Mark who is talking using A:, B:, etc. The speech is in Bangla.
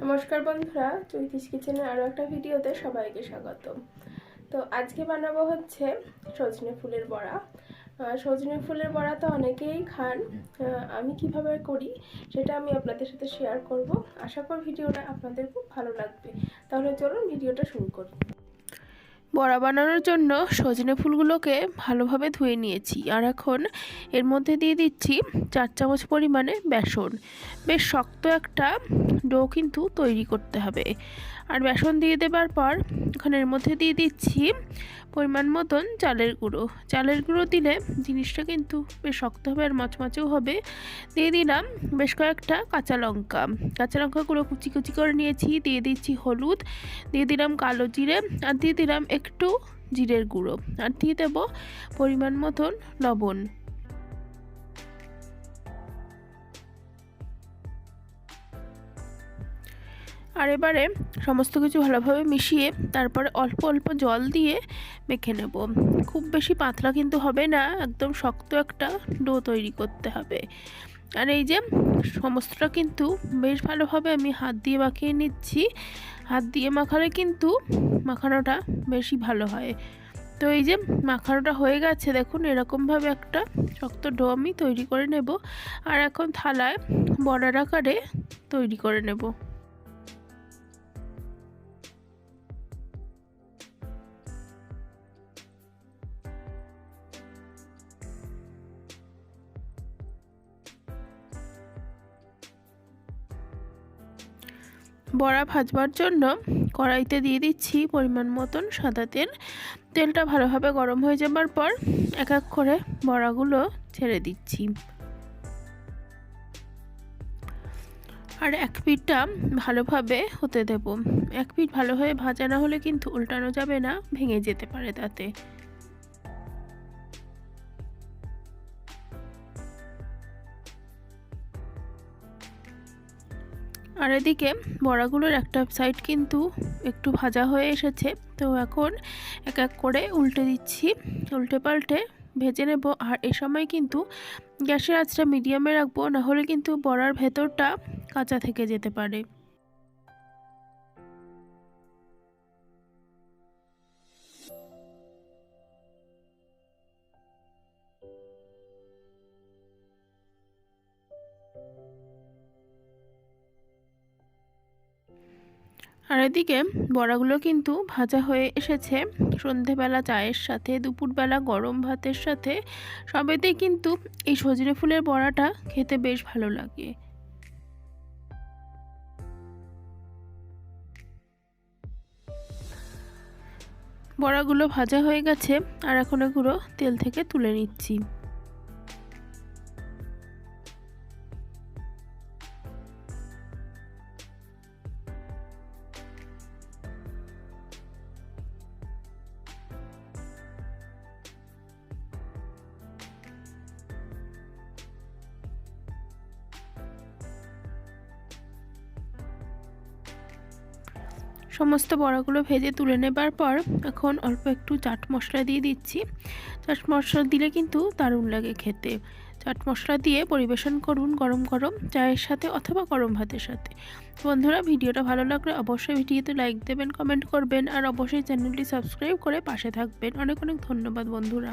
A: নমস্কার বন্ধুরা চৈতিস কিচেনের আরও একটা ভিডিওতে সবাইকে স্বাগত তো আজকে বানাবো হচ্ছে সজনে ফুলের বড়া। সজনে ফুলের বড়া তো অনেকেই খান। আমি কীভাবে করি সেটা আমি আপনাদের সাথে শেয়ার করব। আশা কর ভিডিওটা আপনাদের খুব ভালো লাগবে। তাহলে চলুন ভিডিওটা শুরু করি। বড়া বানানোর জন্য সজনে ফুলগুলোকে ভালোভাবে ধুয়ে নিয়েছি। আর এখন এর মধ্যে দিয়ে দিচ্ছি চার চামচ পরিমাণে বেসন। বেশ শক্ত একটা ডো কিন্তু তৈরি করতে হবে। আর বেসন দিয়ে দেবার পর এখন এর মধ্যে দিয়ে দিচ্ছি পরিমাণ মতন চালের গুঁড়ো। চালের গুঁড়ো দিলে জিনিসটা কিন্তু বেশ শক্ত হবে আর মচমচেও হবে। দিয়ে দিলাম বেশ কয়েকটা কাঁচা লঙ্কা। কাঁচা লঙ্কাগুলো কুচি কুচি করে নিয়েছি, দিয়ে দিচ্ছি হলুদ, দিয়ে দিলাম কালো জিরে, আর দিয়ে দিলাম একটু জিরের গুঁড়ো। আর দিয়ে দেবো পরিমাণ মতন লবণ। আর এবারে সমস্ত কিছু ভালোভাবে মিশিয়ে তারপরে অল্প অল্প জল দিয়ে মেখে নেব। খুব বেশি পাতলা কিন্তু হবে না, একদম শক্ত একটা ডো তৈরি করতে হবে। আর এই যে সমস্তটা কিন্তু বেশ ভালোভাবে আমি হাত দিয়ে মাখিয়ে নিচ্ছি। হাত দিয়ে মাখালে কিন্তু মাখানোটা বেশি ভালো হয়। তো এই যে মাখানোটা হয়ে গেছে, দেখুন এরকমভাবে একটা শক্ত ডো আমি তৈরি করে নেব। আর এখন থালায় বড়ার আকারে তৈরি করে নেব। বড়া ভাজবার জন্য কড়াইতে দিয়ে দিচ্ছি পরিমাণ মতন সাদা তেল। তেলটা ভালোভাবে গরম হয়ে যাবার পর এক এক করে বড়াগুলো ছেড়ে দিচ্ছি। আর এক পিঠটা ভালোভাবে হতে দেব। এক পিঠ ভালো হয়ে ভাজা না হলে কিন্তু উল্টানো যাবে না, ভেঙে যেতে পারে তাতে। আর এদিকে বড়াগুলোর একটা সাইড কিন্তু একটু ভাজা হয়ে এসেছে। তো এখন এক এক করে উল্টে দিচ্ছি। উল্টে পাল্টে ভেজে নেব। আর এ সময় কিন্তু গ্যাসের আঁচটা মিডিয়ামে রাখব। নাহলে কিন্তু বড়ার ভেতরটা কাঁচা থেকে যেতে পারে। আর এদিকে বড়াগুলো কিন্তু ভাজা হয়ে এসেছে। সন্ধেবেলা চায়ের সাথে, দুপুরবেলা গরম ভাতের সাথে। সবেতেই কিন্তু এই সজনে ফুলের বড়াটা খেতে বেশ ভালো লাগে। বড়াগুলো ভাজা হয়ে গেছে, আর এখন এগুলো তেল থেকে তুলে নিচ্ছি। সমস্ত বড়াগুলো ভেজে তুলে নেবার পর এখন অল্প একটু চাট মশলা দিয়ে দিচ্ছি। চাট মশলা দিলে কিন্তু দারুণ লাগে খেতে। চাট মশলা দিয়ে পরিবেশন করুন গরম গরম চায়ের সাথে অথবা গরম ভাতের সাথে। বন্ধুরা, ভিডিওটা ভালো লাগলে অবশ্যই ভিডিওতে লাইক দেবেন কমেন্ট করবেন আর অবশ্যই চ্যানেলটি সাবস্ক্রাইব করে পাশে থাকবেন। অনেক অনেক ধন্যবাদ বন্ধুরা।